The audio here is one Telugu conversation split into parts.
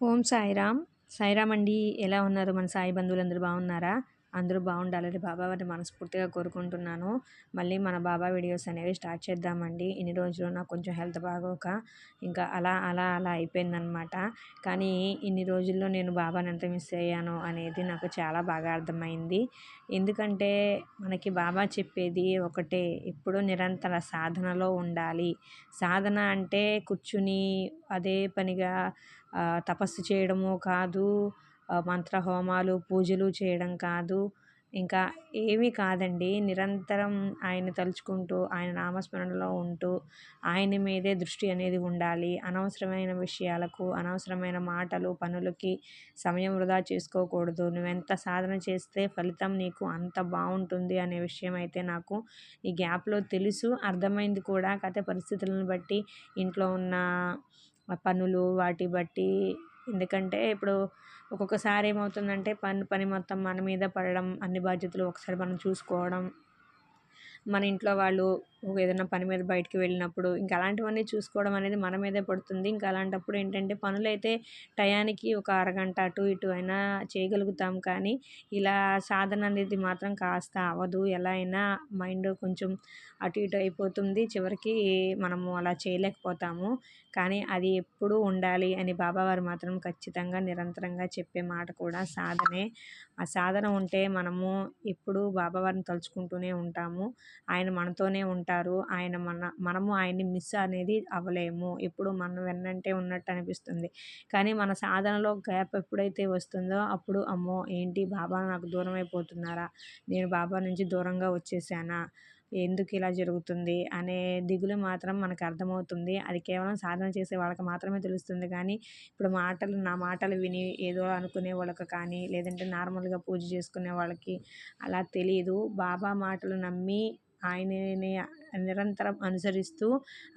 ఓం సాయిరామ్. సాయిరామ్ అండి ఎలా ఉన్నారు మన సాయి బంధువులందరూ బాగున్నారా? అందరూ బాగుండాలని బాబా వారిని మనస్ఫూర్తిగా కోరుకుంటున్నాను. మళ్ళీ మన బాబా వీడియోస్ అనేవి స్టార్ట్ చేద్దామండి. ఇన్ని రోజులు నాకు కొంచెం హెల్త్ బాగోక ఇంకా అలా అలా అలా అయిపోయిందనమాట కానీ ఇన్ని రోజుల్లో నేను బాబాని ఎంత మిస్ అయ్యాను అనేది నాకు చాలా బాగా అర్థమైంది. ఎందుకంటే మనకి బాబా చెప్పేది ఒకటే ఎప్పుడూ నిరంతర సాధనలో ఉండాలి. సాధన అంటే కూర్చుని అదే పనిగా తపస్సు చేయడము కాదు మంత్ర హోమాలు పూజలు చేయడం కాదు. ఇంకా ఏమీ కాదండి. నిరంతరం ఆయన తలుచుకుంటూ ఆయన నామస్మరణలో ఉంటూ ఆయన మీదే దృష్టి అనేది ఉండాలి. అనవసరమైన విషయాలకు అనవసరమైన మాటలు పనులకి సమయం వృధా చేసుకోకూడదు. నువ్వెంత సాధన చేస్తే ఫలితం నీకు అంత బాగుంటుంది అనే విషయం అయితే నాకు ఈ గ్యాప్లో తెలుసు. అర్థమైంది కూడా. కథ పరిస్థితులను బట్టి ఇంట్లో ఉన్న పనులు వాటి బట్టి ఎందుకంటే ఇప్పుడు ఒక్కొక్కసారి ఏమవుతుందంటే పని పని మొత్తం మన మీద పడడం అన్ని బాధ్యతలు ఒకసారి మనం చూసుకోవడం మన ఇంట్లో వాళ్ళు ఏదైనా పని మీద బయటికి వెళ్ళినప్పుడు ఇంకా అలాంటివన్నీ చూసుకోవడం అనేది మన మీదే పడుతుంది. ఇంకా అలాంటప్పుడు ఏంటంటే పనులైతే టయానికి ఒక అరగంట అటు ఇటు అయినా చేయగలుగుతాం. కానీ ఇలా సాధన అనేది మాత్రం కాస్త అవ్వదు. ఎలా అయినా మైండ్ కొంచెం అటు ఇటు అయిపోతుంది. చివరికి మనము అలా చేయలేకపోతాము. కానీ అది ఎప్పుడూ ఉండాలి అని బాబావారు మాత్రం ఖచ్చితంగా నిరంతరంగా చెప్పే మాట కూడా సాధనే. ఆ సాధన ఉంటే మనము ఎప్పుడూ బాబావారిని తలుచుకుంటూనే ఉంటాము. ఆయన మనతోనే ఉంటారు. ఆయన మన మనము ఆయన్ని మిస్ అనేది అవ్వలేము. ఎప్పుడు మనం వెన్నంటే ఉన్నట్టు అనిపిస్తుంది. కానీ మన సాధనలో గ్యాప్ ఎప్పుడైతే వస్తుందో అప్పుడు అమ్మో ఏంటి బాబా నాకు దూరం అయిపోతున్నారా నేను బాబా నుంచి దూరంగా వచ్చేసానా? ఎందుకు ఇలా జరుగుతుంది అనే దిగులు మాత్రం మనకు అర్థమవుతుంది. అది కేవలం సాధన చేసే వాళ్ళకి మాత్రమే తెలుస్తుంది. కానీ ఇప్పుడు మాటలు నా మాటలు విని ఏదో అనుకునే వాళ్ళకి కానీ లేదంటే నార్మల్గా పూజ చేసుకునే వాళ్ళకి అలా తెలియదు బాబా మాటలు నమ్మి ఆయనని నిరంతరం అనుసరిస్తూ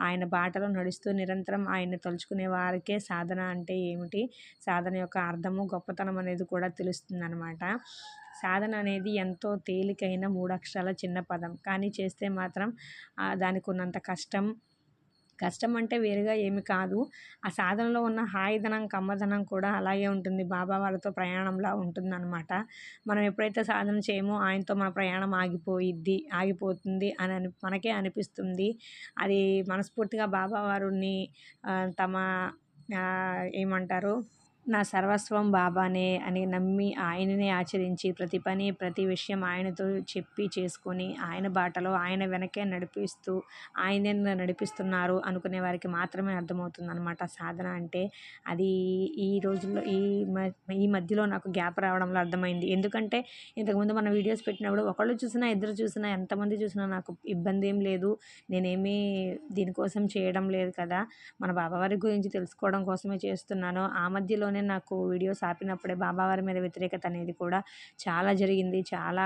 ఆయన బాటలో నడుస్తూ నిరంతరం ఆయన్ని తలుచుకునే వారికే సాధన అంటే ఏమిటి? సాధన యొక్క అర్థము గొప్పతనం అనేది కూడా తెలుస్తుంది అనమాట సాధన అనేది ఎంతో తేలికైన మూడు అక్షరాల చిన్న పదం. కానీ చేస్తే మాత్రం దానికి ఉన్నంత కష్టం కష్టం అంటే వేరుగా ఏమి కాదు. ఆ సాధనలో ఉన్న హాయిదనం కమ్మదనం కూడా అలాగే ఉంటుంది. బాబా వాళ్ళతో ప్రయాణంలా ఉంటుందన్నమాట. మనం ఎప్పుడైతే సాధన చేయమో ఆయనతో మన ప్రయాణం ఆగిపోయిద్ది ఆగిపోతుంది అని అని మనకే అనిపిస్తుంది. అది మనస్ఫూర్తిగా బాబా వారిని తమ ఏమంటారు? నా సర్వస్వం బాబానే అని నమ్మి ఆయననే ఆచరించి ప్రతి పని ప్రతి విషయం ఆయనతో చెప్పి చేసుకొని ఆయన బాటలో ఆయన వెనకే నడిపిస్తూ ఆయనే నడిపిస్తున్నారు అనుకునే వారికి మాత్రమే అర్థమవుతుంది అనమాట సాధన అంటే. అది ఈ రోజుల్లో ఈ ఈ మధ్యలో నాకు గ్యాప్ రావడంలో అర్థమైంది. ఎందుకంటే ఇంతకుముందు మన వీడియోస్ పెట్టినప్పుడు ఒకళ్ళు చూసినా ఇద్దరు చూసినా ఎంతమంది చూసినా నాకు ఇబ్బంది ఏం లేదు. నేనేమీ దీనికోసం చేయడం లేదు కదా. మన బాబావారి గురించి తెలుసుకోవడం కోసమే చేస్తున్నాను. ఆ మధ్యలో మధ్యలోనే నాకు వీడియోస్ ఆపినప్పుడే బాబావారి మీద వ్యతిరేకత అనేది కూడా చాలా జరిగింది. చాలా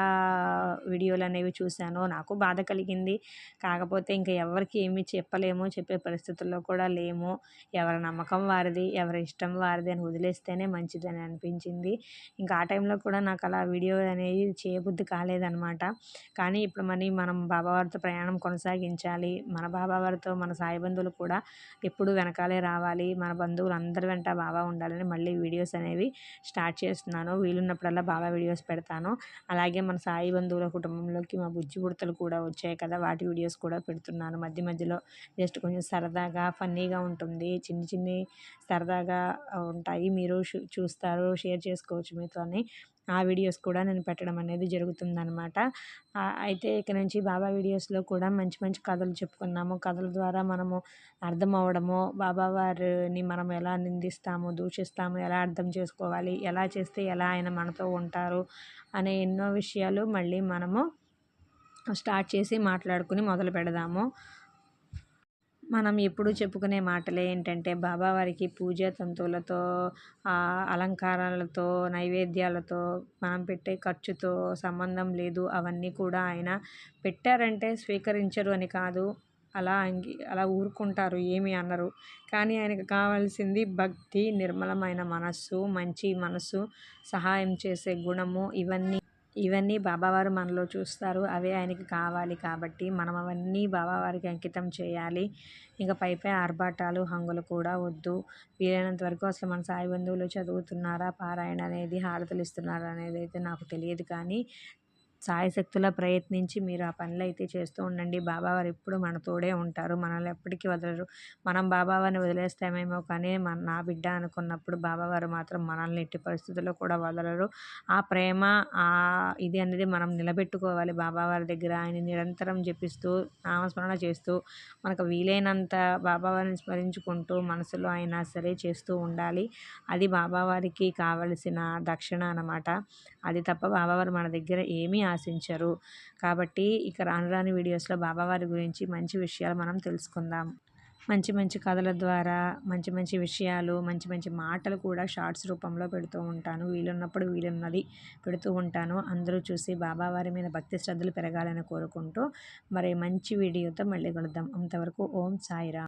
వీడియోలు అనేవి చూశాను. నాకు బాధ కలిగింది. కాకపోతే ఇంకా ఎవరికి ఏమి చెప్పలేము. చెప్పే పరిస్థితుల్లో కూడా లేము. ఎవరి నమ్మకం వారిది ఎవరి ఇష్టం వారిది అని వదిలేస్తేనే మంచిదని అనిపించింది. ఇంకా ఆ టైంలో కూడా నాకు అలా వీడియో అనేది చేయబుద్ధి కాలేదనమాట కానీ ఇప్పుడు మరి మనం బాబావారితో ప్రయాణం కొనసాగించాలి. మన బాబావారితో మన సాయిబంధువులు కూడా ఎప్పుడు వెనకాలే రావాలి. మన బంధువులు అందరి వెంట బాబా ఉండాలని మళ్ళీ వీడియోస్ అనేవి స్టార్ట్ చేస్తున్నాను. వీలున్నప్పుడల్లా బాగా వీడియోస్ పెడతాను. అలాగే మన సాయి బంధువుల కుటుంబంలోకి మా బుజ్జి బుడతలు కూడా వచ్చాయి కదా వాటి వీడియోస్ కూడా పెడుతున్నాను. మధ్య మధ్యలో జస్ట్ కొంచెం సరదాగా ఫన్నీగా ఉంటుంది. చిన్ని చిన్ని సరదాగా ఉంటాయి. మీరు చూస్తారు షేర్ చేసుకోవచ్చు మీతోని. ఆ వీడియోస్ కూడా నేను పెట్టడం అనేది జరుగుతుందనమాట అయితే ఇక నుంచి బాబా వీడియోస్లో కూడా మంచి మంచి కథలు చెప్పుకున్నాము. కథల ద్వారా మనము అర్థం అవడము బాబా వారిని మనం ఎలా నిందిస్తాము దూషిస్తాము ఎలా అర్థం చేసుకోవాలి ఎలా చేస్తే ఎలా ఆయన మనతో ఉంటారు అనే ఎన్నో విషయాలు మళ్ళీ మనము స్టార్ట్ చేసి మాట్లాడుకుని మొదలు పెడదాము. మనం ఎప్పుడు చెప్పుకునే మాటలే ఏంటంటే బాబావారికి పూజ తంతువులతో అలంకారాలతో నైవేద్యాలతో మనం పెట్టే ఖర్చుతో సంబంధం లేదు. అవన్నీ కూడా ఆయన పెట్టారంటే స్వీకరించరు అని కాదు. అలా అంగి అలా ఊరుకుంటారు ఏమి అనరు. కానీ ఆయనకు కావాల్సింది భక్తి నిర్మలమైన మనస్సు మంచి మనసు సహాయం చేసే గుణము ఇవన్నీ ఇవన్నీ బాబావారు మనలో చూస్తారు. అవే ఆయనకి కావాలి కాబట్టి మనం అవన్నీ బాబావారికి అంకితం చేయాలి. ఇంకా పై పై ఆర్భాటాలు హంగులు కూడా వద్దు. వీలైనంత వరకు అసలు మన సాయి బంధువులు చదువుతున్నారా పారాయణ అనేది హారతులు ఇస్తున్నారా అనేది అయితే నాకు తెలియదు కానీ సాయశక్తులా ప్రయత్నించి మీరు ఆ పనులు అయితే చేస్తూ ఉండండి. బాబావారు ఎప్పుడు మన తోడే ఉంటారు. మనల్ని ఎప్పటికీ వదలరు. మనం బాబావారిని వదిలేస్తామేమో కానీ మన నా బిడ్డ అనుకున్నప్పుడు బాబావారు మాత్రం మనల్ని ఎట్టి పరిస్థితుల్లో కూడా వదలరు. ఆ ప్రేమ ఆ ఇది అనేది మనం నిలబెట్టుకోవాలి బాబావారి దగ్గర. ఆయన నిరంతరం జపిస్తూ నామస్మరణ చేస్తూ మనకు వీలైనంత బాబావారిని స్మరించుకుంటూ మనసులో అయినా సరే చేస్తూ ఉండాలి. అది బాబావారికి కావలసిన దక్షిణ అన్నమాట. అది తప్ప బాబావారు మన దగ్గర ఏమీ ఆశించరు. కాబట్టి ఇక రాను రాని వీడియోస్లో బాబావారి గురించి మంచి విషయాలు మనం తెలుసుకుందాం. మంచి మంచి కథల ద్వారా మంచి మంచి విషయాలు మంచి మంచి మాటలు కూడా షార్ట్స్ రూపంలో పెడుతూ ఉంటాను. వీలున్నప్పుడు వీలున్నది పెడుతూ ఉంటాను. అందరూ చూసి బాబావారి మీద భక్తి శ్రద్ధలు పెరగాలని కోరుకుంటూ మరి మంచి వీడియోతో మళ్ళీ కలుద్దాం. అంతవరకు ఓం సాయిరా